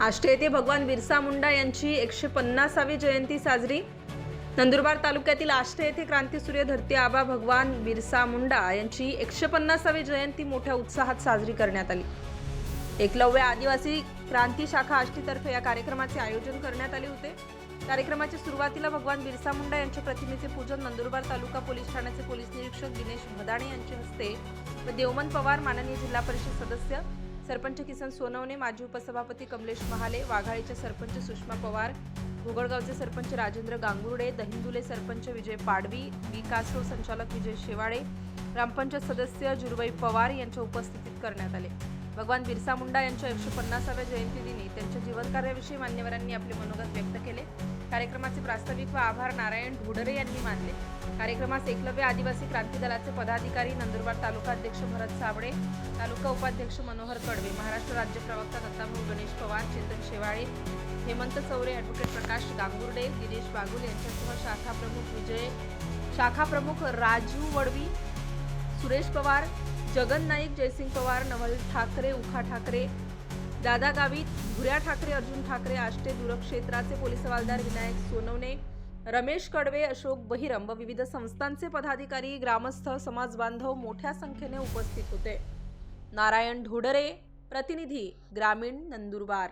आष्टे येथे भगवान बिरसा मुंडा यांची एकशे पन्नासावी जयंती साजरी. नंदुरबार तालुक्यातील आष्टे येथे क्रांतीसूर्य धरती आबा भगवान बिरसा मुंडा यांची एकशे पन्नासावी जयंती मोठ्या उत्साहात साजरी करण्यात आली. एकलव्य आदिवासी क्रांती शाखा आष्टीतर्फे या कार्यक्रमाचे आयोजन करण्यात आले होते. कार्यक्रमाच्या सुरुवातीला भगवान बिरसा मुंडा यांच्या प्रतिमेचे पूजन नंदुरबार तालुका पोलीस ठाण्याचे पोलीस निरीक्षक दिनेश भदाणे यांच्या हस्ते व देवमन पवार माननीय जिल्हा परिषद सदस्य सरपंच किसन सोनवणे माजी उपसभापती कमलेश महाले वाघाळीच्या सरपंच सुषमा पवार घोगळगावचे सरपंच राजेंद्र गांगुर्डे दहिंदुले सरपंच विजय पाडवी विकासो संचालक विजय शेवाळे ग्रामपंचायत सदस्य जुरबाई पवार यांच्या उपस्थितीत करण्यात आले. भगवान बिरसा मुंडा यांच्या एकशे पन्नासाव्या जयंतीदिनी त्यांच्या जीवनकार्याविषयी मान्यवरांनी आपले मनोगत व्यक्त केले. कार्यक्रमाचे प्रास्ताविक व आभार नारायण ढोडरे यांनी मानले. कार्यक्रमास एकलव्य आदिवासी क्रांती दलाचे पदाधिकारी नंदुरबार तालुका अध्यक्ष भरत साबळे तालुका उपाध्यक्ष मनोहर कडवे महाराष्ट्र राज्य प्रवक्ता दत्ताभाऊ गणेश पवार चेतन शेवाळे हेमंत चौरे ॲडव्होकेट प्रकाश गांगुर्डे दिनेश बागुल यांच्यासह शाखा प्रमुख विजय शाखा प्रमुख राजू वडवी सुरेश पवार जगन नाईक जयसिंग पवार नवल ठाकरे उखा ठाकरे दादा गावीत भुऱ्या ठाकरे अर्जुन ठाकरे आष्टे दूरक्षेत्राचे पोलीस हवालदार विनायक सोनवणे रमेश कडवे अशोक बहिरम व विविध संस्थांचे पदाधिकारी ग्रामस्थ समाज बांधव मोठ्या संख्येने उपस्थित होते. नारायण ढोडरे प्रतिनिधी ग्रामीण नंदुरबार.